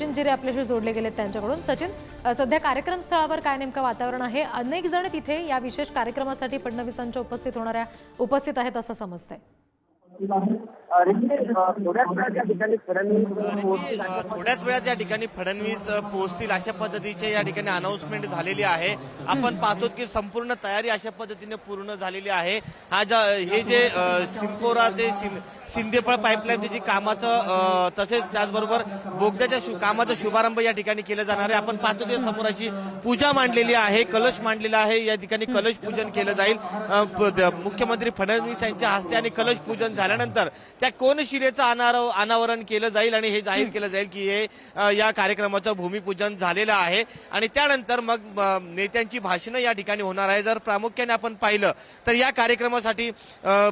सचिन जिरे आपल्याशी जोडले गेलेत त्यांच्याकडून. सचिन सध्या कार्यक्रम स्थळावर काय नेमकं वातावरण आहे? अनेक जण तिथे या विशेष कार्यक्रमासाठी फडणवीसांच्या उपस्थित होणाऱ्या उपस्थित आहेत असं समजतंय. थोड्याच वेळात या ठिकाणी फडणवीस पोहोचतील अशा पद्धतीचे या ठिकाणी अनाऊन्समेंट झालेली आहे. आपण पाहतो की संपूर्ण तयारी अशा पद्धतीने पूर्ण झालेली आहे. हा ज्या हे जे सिंकोरा ते सिंदेपळ पाईपलाईन जी कामाचं तसेच त्याचबरोबर बोगद्याच्या शु- कामाचा शुभारंभ या ठिकाणी केला जाणार आहे. आपण पाहतो की समोर अशी पूजा मांडलेली आहे कलश मांडलेला आहे. या ठिकाणी कलश पूजन केलं जाईल. द- मुख्यमंत्री फडणवीस यांच्या हस्ते आणि कलश पूजन झाल्यानंतर त्या कोनशिरेचं अनार अनावरण केलं जाईल आणि हे जाहीर केलं जाईल की हे या कार्यक्रमाचं भूमिपूजन झालेलं आहे. आणि त्यानंतर मग नेत्यांची भाषणं या ठिकाणी होणार आहे. जर प्रामुख्याने आपण पाहिलं तर या कार्यक्रमासाठी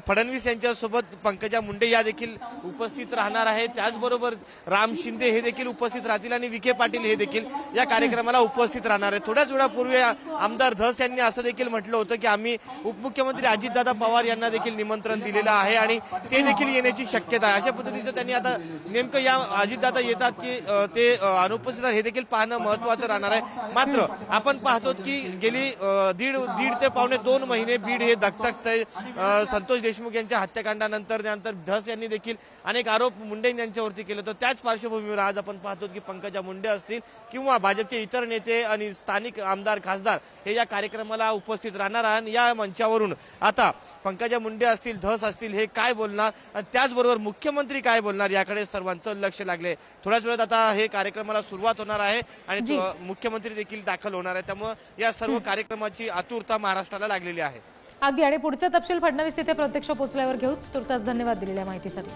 फडणवीस यांच्यासोबत पंकजा मुंडे या देखील उपस्थित राहणार आहेत. त्याचबरोबर राम शिंदे हे देखील उपस्थित राहतील आणि विखे पाटील हे देखील या कार्यक्रमाला उपस्थित राहणार आहेत. थोड्याच वेळापूर्वी आमदार धस यांनी असं देखील म्हटलं होतं की आम्ही उपमुख्यमंत्री अजितदादा पवार यांना देखील निमंत्रण दिलेलं आहे आणि ते देखील येण्याची शक्यता आहे. अशा पद्धतीचं त्यांनी आता नेमकं या अजितदादा येतात की ते अनुपस्थित हे देखील पाहणं महत्वाचं राहणार आहे. मात्र आपण पाहतो की गेली दीड दीड ते पावणे दोन महिने बीड हे धकधकतंय. संतोष देशमुख यांच्या हत्याकांडानंतर त्यानंतर धस यांनी देखील अनेक आरोप मुंडे यांच्यावरती केले. तर त्याच पार्श्वभूमीवर आज आपण पाहतो की पंकजा मुंडे असतील किंवा भाजपचे इतर नेते आणि स्थानिक आमदार खासदार हे या कार्यक्रमाला उपस्थित राहणार आणि या मंचावरून आता पंकजा मुंडे असतील धस असतील हे काय बोलणार? आणि त्याचबरोबर मुख्यमंत्री काय बोलणार? याकडे सर्वांचं लक्ष लागले. थोड्याच वेळात आता हे कार्यक्रमाला सुरुवात होणार आहे आणि मुख्यमंत्री देखील दाखल होणार आहे. त्यामुळे या सर्व कार्यक्रमाची आतुरता महाराष्ट्राला लागलेली आहे. अगदी आणि पुढचे तपशील फडणवीस तिथे प्रत्यक्ष पोहोचल्यावर घेऊच तुर्तास धन्यवाद दिलेल्या माहितीसाठी.